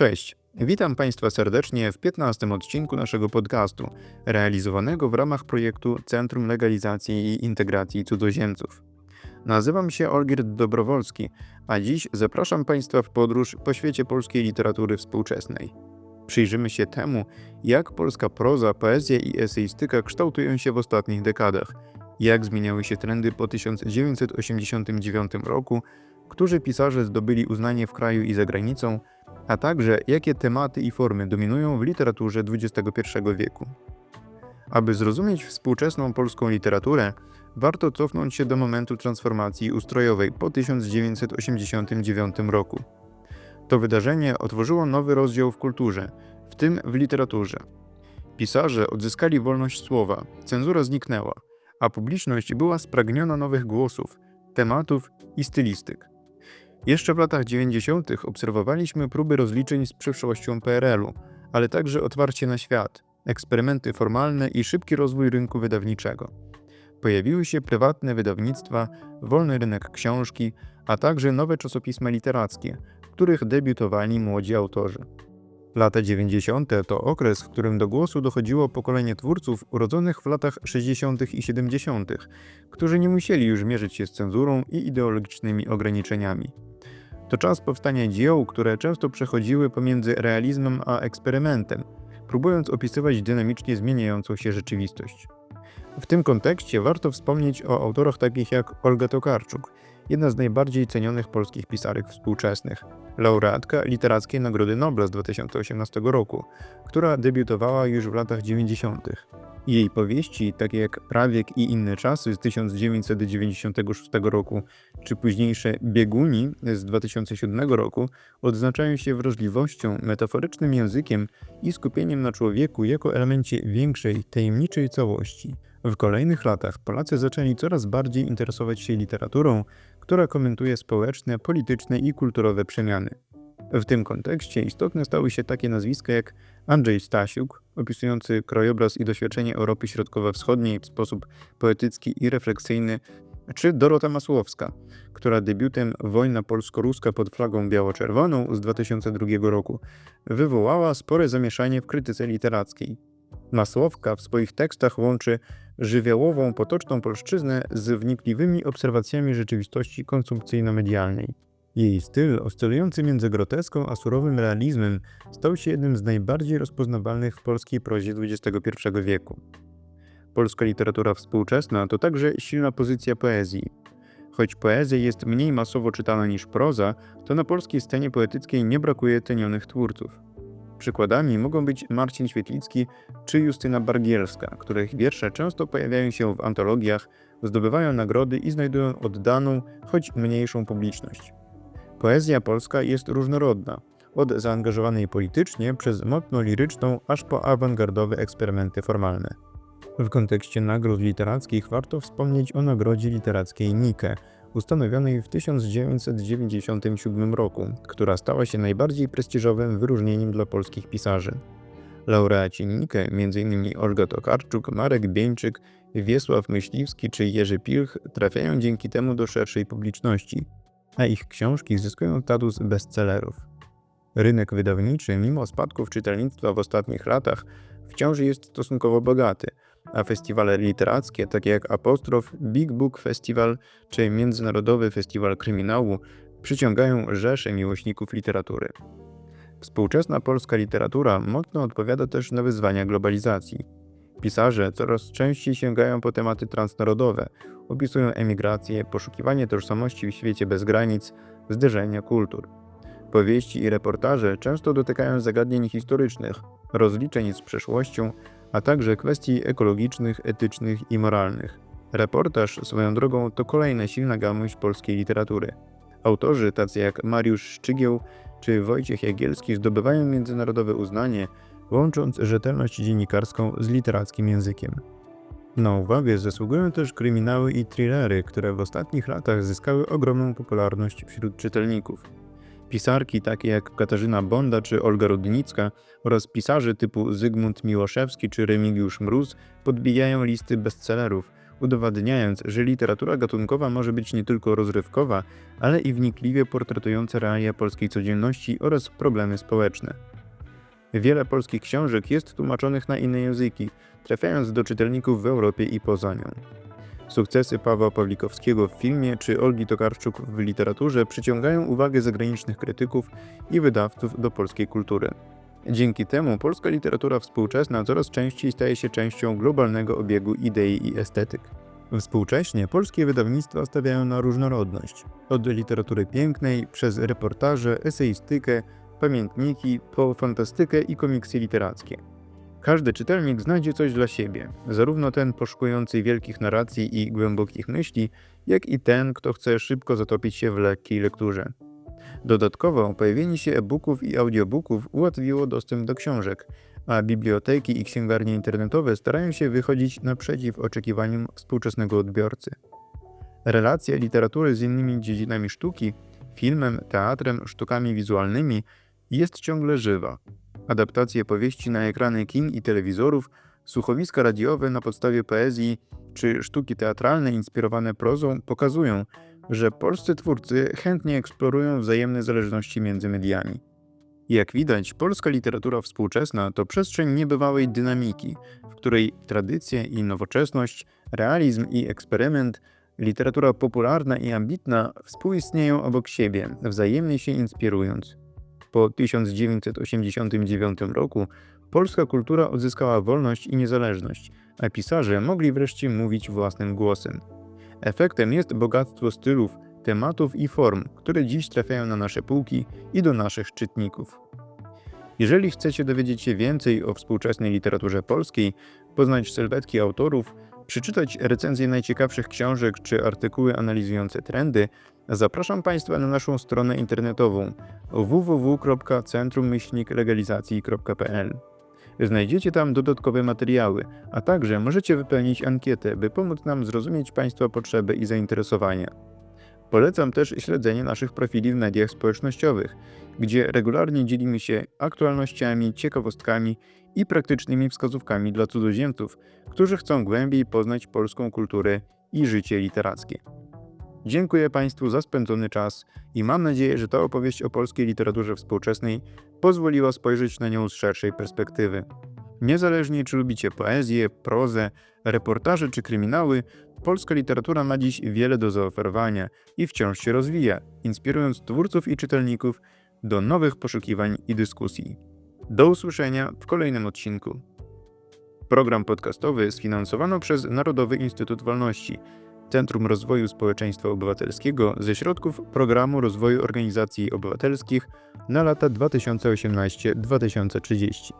Cześć, witam Państwa serdecznie w 15 odcinku naszego podcastu, realizowanego w ramach projektu Centrum Legalizacji i Integracji Cudzoziemców. Nazywam się Olgierd Dobrowolski, a dziś zapraszam Państwa w podróż po świecie polskiej literatury współczesnej. Przyjrzymy się temu, jak polska proza, poezja i eseistyka kształtują się w ostatnich dekadach, jak zmieniały się trendy po 1989 roku, którzy pisarze zdobyli uznanie w kraju i za granicą, a także jakie tematy i formy dominują w literaturze XXI wieku. Aby zrozumieć współczesną polską literaturę, warto cofnąć się do momentu transformacji ustrojowej po 1989 roku. To wydarzenie otworzyło nowy rozdział w kulturze, w tym w literaturze. Pisarze odzyskali wolność słowa, cenzura zniknęła, a publiczność była spragniona nowych głosów, tematów i stylistyk. Jeszcze w latach 90. obserwowaliśmy próby rozliczeń z przeszłością PRL-u, ale także otwarcie na świat, eksperymenty formalne i szybki rozwój rynku wydawniczego. Pojawiły się prywatne wydawnictwa, wolny rynek książki, a także nowe czasopisma literackie, w których debiutowali młodzi autorzy. Lata 90. to okres, w którym do głosu dochodziło pokolenie twórców urodzonych w latach 60. i 70., którzy nie musieli już mierzyć się z cenzurą i ideologicznymi ograniczeniami. To czas powstania dzieł, które często przechodziły pomiędzy realizmem a eksperymentem, próbując opisywać dynamicznie zmieniającą się rzeczywistość. W tym kontekście warto wspomnieć o autorach takich jak Olga Tokarczuk, jedna z najbardziej cenionych polskich pisarek współczesnych, laureatka Literackiej Nagrody Nobla z 2018 roku, która debiutowała już w latach 90. Jej powieści, takie jak Prawiek i inne czasy z 1996 roku, czy późniejsze Bieguni z 2007 roku, odznaczają się wrażliwością, metaforycznym językiem i skupieniem na człowieku jako elemencie większej, tajemniczej całości. W kolejnych latach Polacy zaczęli coraz bardziej interesować się literaturą, która komentuje społeczne, polityczne i kulturowe przemiany. W tym kontekście istotne stały się takie nazwiska jak Andrzej Stasiuk, opisujący krajobraz i doświadczenie Europy Środkowo-Wschodniej w sposób poetycki i refleksyjny, czy Dorota Masłowska, która debiutem Wojna polsko-ruska pod flagą biało-czerwoną z 2002 roku wywołała spore zamieszanie w krytyce literackiej. Masłowka w swoich tekstach łączy żywiołową, potoczną polszczyznę z wnikliwymi obserwacjami rzeczywistości konsumpcyjno-medialnej. Jej styl, oscylujący między groteską a surowym realizmem, stał się jednym z najbardziej rozpoznawalnych w polskiej prozie XXI wieku. Polska literatura współczesna to także silna pozycja poezji. Choć poezja jest mniej masowo czytana niż proza, to na polskiej scenie poetyckiej nie brakuje cenionych twórców. Przykładami mogą być Marcin Świetlicki czy Justyna Bargielska, których wiersze często pojawiają się w antologiach, zdobywają nagrody i znajdują oddaną, choć mniejszą publiczność. Poezja polska jest różnorodna, od zaangażowanej politycznie przez mocno liryczną, aż po awangardowe eksperymenty formalne. W kontekście nagród literackich warto wspomnieć o Nagrodzie Literackiej Nike, ustanowionej w 1997 roku, która stała się najbardziej prestiżowym wyróżnieniem dla polskich pisarzy. Laureaci Nike, m.in. Olga Tokarczuk, Marek Bieńczyk, Wiesław Myśliwski czy Jerzy Pilch, trafiają dzięki temu do szerszej publiczności, a ich książki zyskują status bestsellerów. Rynek wydawniczy, mimo spadków czytelnictwa w ostatnich latach, wciąż jest stosunkowo bogaty, a festiwale literackie, takie jak Apostrof, Big Book Festival czy Międzynarodowy Festiwal Kryminału, przyciągają rzesze miłośników literatury. Współczesna polska literatura mocno odpowiada też na wyzwania globalizacji. Pisarze coraz częściej sięgają po tematy transnarodowe, opisują emigrację, poszukiwanie tożsamości w świecie bez granic, zderzenia kultur. Powieści i reportaże często dotykają zagadnień historycznych, rozliczeń z przeszłością, a także kwestii ekologicznych, etycznych i moralnych. Reportaż swoją drogą to kolejna silna gałąź polskiej literatury. Autorzy tacy jak Mariusz Szczygieł czy Wojciech Jagielski zdobywają międzynarodowe uznanie, łącząc rzetelność dziennikarską z literackim językiem. Na uwagę zasługują też kryminały i thrillery, które w ostatnich latach zyskały ogromną popularność wśród czytelników. Pisarki takie jak Katarzyna Bonda czy Olga Rudnicka oraz pisarze typu Zygmunt Miłoszewski czy Remigiusz Mróz podbijają listy bestsellerów, udowadniając, że literatura gatunkowa może być nie tylko rozrywkowa, ale i wnikliwie portretująca realia polskiej codzienności oraz problemy społeczne. Wiele polskich książek jest tłumaczonych na inne języki, trafiając do czytelników w Europie i poza nią. Sukcesy Pawła Pawlikowskiego w filmie czy Olgi Tokarczuk w literaturze przyciągają uwagę zagranicznych krytyków i wydawców do polskiej kultury. Dzięki temu polska literatura współczesna coraz częściej staje się częścią globalnego obiegu idei i estetyk. Współcześnie polskie wydawnictwa stawiają na różnorodność. Od literatury pięknej, przez reportaże, eseistykę, pamiętniki, po fantastykę i komiksy literackie. Każdy czytelnik znajdzie coś dla siebie, zarówno ten poszukujący wielkich narracji i głębokich myśli, jak i ten, kto chce szybko zatopić się w lekkiej lekturze. Dodatkowo pojawienie się e-booków i audiobooków ułatwiło dostęp do książek, a biblioteki i księgarnie internetowe starają się wychodzić naprzeciw oczekiwaniom współczesnego odbiorcy. Relacja literatury z innymi dziedzinami sztuki, filmem, teatrem, sztukami wizualnymi jest ciągle żywa. Adaptacje powieści na ekrany kin i telewizorów, słuchowiska radiowe na podstawie poezji czy sztuki teatralne inspirowane prozą pokazują, że polscy twórcy chętnie eksplorują wzajemne zależności między mediami. Jak widać, polska literatura współczesna to przestrzeń niebywałej dynamiki, w której tradycje i nowoczesność, realizm i eksperyment, literatura popularna i ambitna współistnieją obok siebie, wzajemnie się inspirując. Po 1989 roku polska kultura odzyskała wolność i niezależność, a pisarze mogli wreszcie mówić własnym głosem. Efektem jest bogactwo stylów, tematów i form, które dziś trafiają na nasze półki i do naszych czytników. Jeżeli chcecie dowiedzieć się więcej o współczesnej literaturze polskiej, poznać sylwetki autorów, przeczytać recenzje najciekawszych książek czy artykuły analizujące trendy, zapraszam Państwa na naszą stronę internetową www.centrummyślniklegalizacji.pl. Znajdziecie tam dodatkowe materiały, a także możecie wypełnić ankietę, by pomóc nam zrozumieć Państwa potrzeby i zainteresowania. Polecam też śledzenie naszych profili w mediach społecznościowych, gdzie regularnie dzielimy się aktualnościami, ciekawostkami i praktycznymi wskazówkami dla cudzoziemców, którzy chcą głębiej poznać polską kulturę i życie literackie. Dziękuję Państwu za spędzony czas i mam nadzieję, że ta opowieść o polskiej literaturze współczesnej pozwoliła spojrzeć na nią z szerszej perspektywy. Niezależnie czy lubicie poezję, prozę, reportaże czy kryminały, polska literatura ma dziś wiele do zaoferowania i wciąż się rozwija, inspirując twórców i czytelników do nowych poszukiwań i dyskusji. Do usłyszenia w kolejnym odcinku. Program podcastowy sfinansowano przez Narodowy Instytut Wolności, Centrum Rozwoju Społeczeństwa Obywatelskiego ze środków Programu Rozwoju Organizacji Obywatelskich na lata 2018-2030.